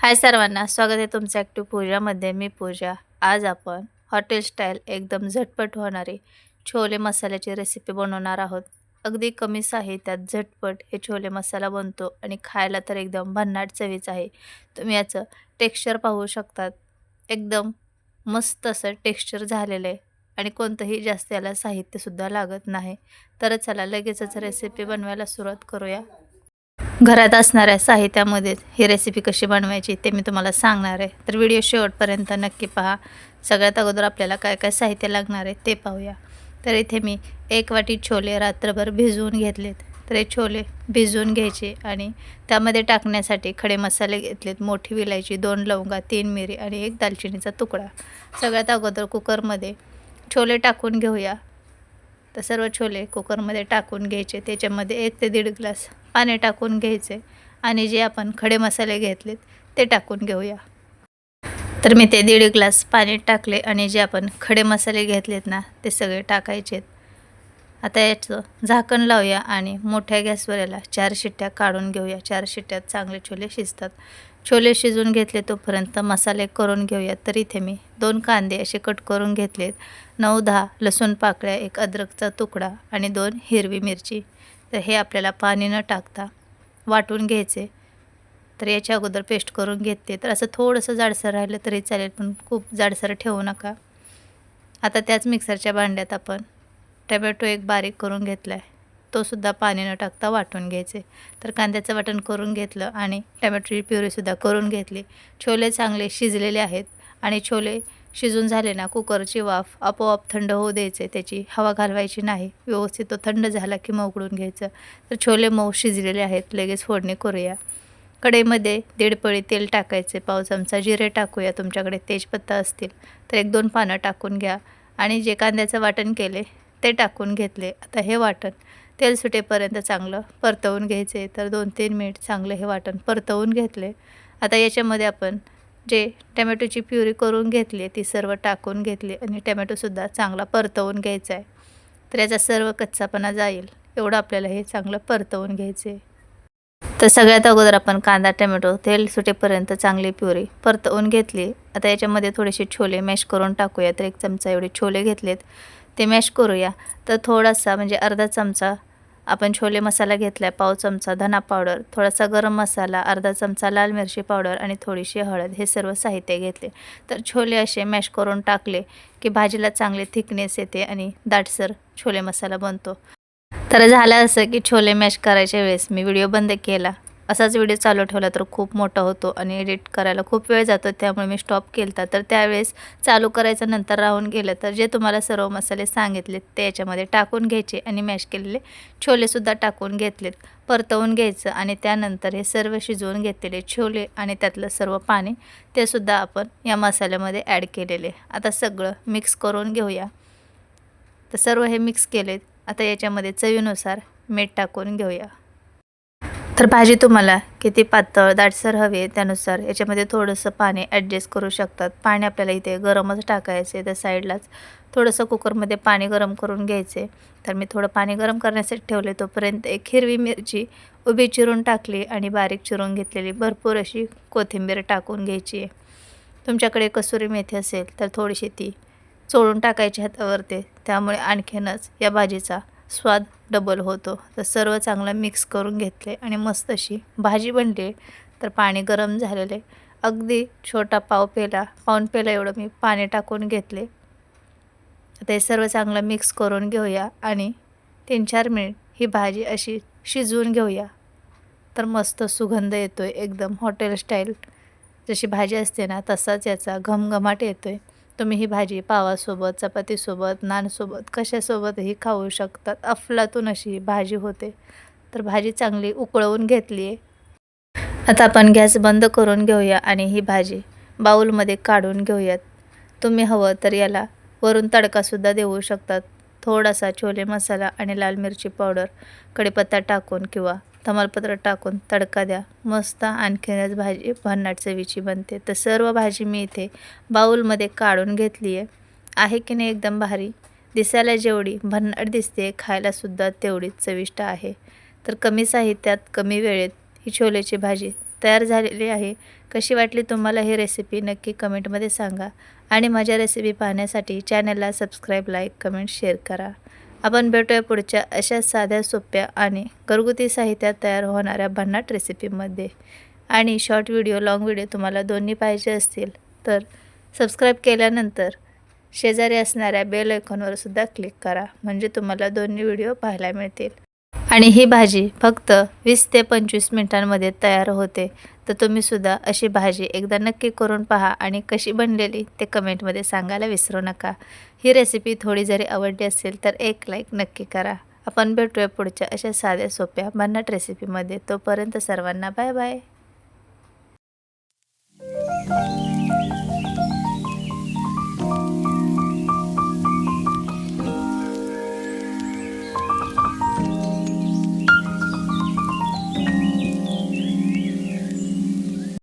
हाय सर्वांना स्वागत आहे तुमचं ॲक्टिव्ह पूजामध्ये मी पूजा. आज आपण हॉटेल स्टाईल एकदम झटपट होणारी छोले मसाल्याची रेसिपी बनवणार आहोत. अगदी कमी साहित्यात झटपट हे छोले मसाला बनतो आणि खायला तर एकदम भन्नाट चवीच आहे. तुम्ही याचं टेक्स्चर पाहू शकतात. एकदम मस्त असं टेक्स्चर झालेलं आहे आणि कोणतंही जास्त याला साहित्यसुद्धा लागत नाही. तर चला लगेचच रेसिपी बनवायला सुरुवात करूया. घरात असणाऱ्या साहित्यामध्येच ही रेसिपी कशी बनवायची ते मी तुम्हाला सांगणार आहे. तर व्हिडिओ शेवटपर्यंत नक्की पहा. सगळ्यात अगोदर आपल्याला काय काय साहित्य लागणार आहे ते पाहूया. तर इथे मी एक वाटी छोले रात्रभर भिजवून घेतलेत. तर हे छोले भिजवून घ्यायचे आणि त्यामध्ये टाकण्यासाठी खडे मसाले घेतलेत मोठी विलायची दोन लवंगा तीन मिरी आणि एक दालचिनीचा तुकडा. सगळ्यात अगोदर कुकरमध्ये छोले टाकून घेऊया. तर सर्व छोले कुकरमध्ये टाकून घ्यायचे. त्याच्यामध्ये एक ते दीड ग्लास पाणी टाकून घ्यायचे आणि जे आपण खडे मसाले घेतलेत ते टाकून घेऊया. तर मी ते दीड ग्लास पाणी टाकले आणि जे आपण खडे मसाले घेतलेत ना ते सगळे टाकायचेत. आता याचं झाकण लावूया आणि मोठ्या गॅसवर याला चार शिट्ट्या काढून घेऊया. चार शिट्ट्यात चांगले छोले शिजतात. छोले शिजून घेतले तोपर्यंत मसाले करून घेऊया. तर इथे मी दोन कांदे असे कट करून घेतलेत. नऊ दहा लसूण पाकळ्या एक अद्रकचा तुकडा आणि दोन हिरवी मिरची. तर हे आपल्याला पाणी न टाकता वाटून घ्यायचे. तर याच्या अगोदर पेस्ट करून घेते तर असं थोडंसं जाडसर राहिलं तरी चालेल पण खूप जाडसर ठेवू नका. आता त्याच मिक्सरच्या भांड्यात आपण टमॅटो एक बारीक करून घेतला आहे तोसुद्धा पाणी न टाकता वाटून घ्यायचे. तर कांद्याचं वाटण करून घेतलं आणि टमॅटोची प्युरीसुद्धा करून घेतली. छोले चांगले शिजलेले आहेत आणि छोले शिजून झाले ना कुकरची वाफ आपोआप थंड होऊ द्यायचे. त्याची हवा घालवायची नाही. व्यवस्थित तो थंड झाला की मग उघडून घ्यायचं. तर छोले मऊ शिजलेले आहेत. लगेच फोडणी करूया. कढईमध्ये दीड पळी तेल टाकायचे. पाव चमचा जिरे टाकूया. तुमच्याकडे तेजपत्ता असतील तर एक दोन पानं टाकून घ्या. आणि जे कांद्याचं वाटण केले ते टाकून घेतले. आता हे वाटण तेल सुटेपर्यंत चांगलं परतवून घ्यायचे तर दोन तीन मिनिट चांगलं हे वाटण परतवून घेतले. आता याच्यामध्ये आपण जे टमॅटोची प्युरी करून घेतली ती सर्व टाकून घेतली आणि टमॅटोसुद्धा चांगला परतवून घ्यायचा आहे. तर याचा सर्व कच्चापणा जाईल. एवढं आपल्याला हे चांगलं परतवून घ्यायचे. तर सगळ्यात अगोदर आपण कांदा टमॅटो तेल सुटेपर्यंत चांगली प्युरी परतवून घेतली. आता याच्यामध्ये थोडेसे छोले मॅश करून टाकूया तर एक चमचा एवढे छोले घेतलेत. ते मॅश करूया. तर थोडासा म्हणजे अर्धा चमचा आपण छोले मसाला घेतला आहे पाव चमचा धना पावडर थोडासा गरम मसाला अर्धा चमचा लाल मिरची पावडर आणि थोडीशी हळद हे सर्व साहित्य घेतले. तर छोले असे मॅश करून टाकले की भाजीला चांगले थिकनेस येते आणि दाटसर छोले मसाला बनतो. तर झालं असं की छोले मॅश करायच्या वेळेस मी व्हिडिओ बंद केला. असाच व्हिडिओ चालू ठेवला तर खूप मोठा होतो आणि एडिट करायला खूप वेळ जातो त्यामुळे मी स्टॉप केला तर त्यावेळेस चालू करायचं नंतर राहून गेलं तर जे तुम्हाला सर्व मसाले सांगितले ते याच्यामध्ये टाकून घ्यायचे आणि मॅश केलेले छोलेसुद्धा टाकून घेतलेत. परतवून घ्यायचं आणि त्यानंतर हे सर्व शिजवून घेतलेले छोले आणि त्यातलं सर्व पाणी ते सुद्धा आपण या मसाल्यामध्ये ॲड केलेले. आता सगळं मिक्स करून घेऊया. तर सर्व हे मिक्स केलेत. आता याच्यामध्ये चवीनुसार मीठ टाकून घेऊया. तर भाजी तुम्हाला किती पातळ दाटसर हवी आहे त्यानुसार. याच्यामध्ये थोडंसं पाणी ॲडजस्ट करू शकतात. पाणी आपल्याला इथे गरमच टाकायचं आहे त्या साईडलाच थोडंसं कुकरमध्ये पाणी गरम करून घ्यायचे. तर मी थोडं पाणी गरम करण्यासाठी ठेवले. तोपर्यंत एक हिरवी मिरची उभी चिरून टाकली आणि बारीक चिरून घेतलेली भरपूर अशी कोथिंबीर टाकून घ्यायची आहे. तुमच्याकडे कसुरी मेथी असेल तर थोडीशी ती चोळून टाकायची हातावरती. त्यामुळे आणखीनच या भाजीचा स्वाद डबल होतो. तर सर्व चांगलं मिक्स करून घेतले आणि मस्त अशी भाजी बनली. तर पाणी गरम झालेले. अगदी छोटा पाव पेला पाऊन पेला एवढं मी पाणी टाकून घेतले. ते सर्व चांगलं मिक्स करून घेऊया आणि तीन चार मिनिट ही भाजी अशी शिजवून घेऊया. तर मस्त सुगंध येतो आहे एकदम हॉटेल स्टाईल जशी भाजी असते ना तसाच याचा घमघमाट येतो आहे तुम्ही ही भाजी पावासोबत चपातीसोबत नानसोबत कशासोबतही खाऊ शकतात. अफलातून अशी भाजी होते. तर भाजी चांगली उकळवून घेतली आहे आता आपण गॅस बंद करून घेऊया आणि ही भाजी बाऊलमध्ये काढून घेऊयात. तुम्ही हवं तर याला वरून तडकासुद्धा देऊ शकतात. थोडासा छोले मसाला आणि लाल मिरची पावडर कढीपत्ता टाकून किंवा तमालपत्र टाकून तडका द्या. मस्त आणखीनच भाजी भन्नाट चवीची बनते. तर सर्व भाजी मी इथे बाऊलमध्ये काढून घेतली आहे आहे की नाही एकदम भारी? दिसायला जेवढी भन्नाट दिसते खायलासुद्धा तेवढीच चविष्ट आहे. तर कमी साहित्यात कमी वेळेत ही छोलेची भाजी तयार झालेली आहे. कशी वाटली तुम्हाला ही रेसिपी नक्की कमेंटमध्ये सांगा. आणि माझ्या रेसिपी पाहण्यासाठी चॅनलला सबस्क्राईब लाईक कमेंट शेअर करा. आपण भेटूया पुढच्या अशा साध्या सोप्या आणि घरगुती साहित्यात तयार होणाऱ्या भन्नाट रेसिपीमध्ये आणि शॉर्ट व्हिडिओ लाँग व्हिडिओ तुम्हाला दोन्ही पाहिजे असतील तर सबस्क्राईब केल्यानंतर शेजारी असणाऱ्या बेल आयकॉनवर सुद्धा क्लिक करा म्हणजे तुम्हाला दोन्ही व्हिडिओ पाहायला मिळतील. आणि ही भाजी फक्त वीस ते पंचवीस मिनिटांमध्ये तयार होते. तर तुम्हीसुद्धा अशी भाजी एकदा नक्की करून पहा आणि कशी बनलेली ते कमेंटमध्ये सांगायला विसरू नका. ही रेसिपी थोडी जरी आवडली असेल तर एक लाईक नक्की करा. आपण भेटूया पुढच्या अशा साध्या सोप्या भन्नाट रेसिपीमध्ये तोपर्यंत सर्वांना बाय बाय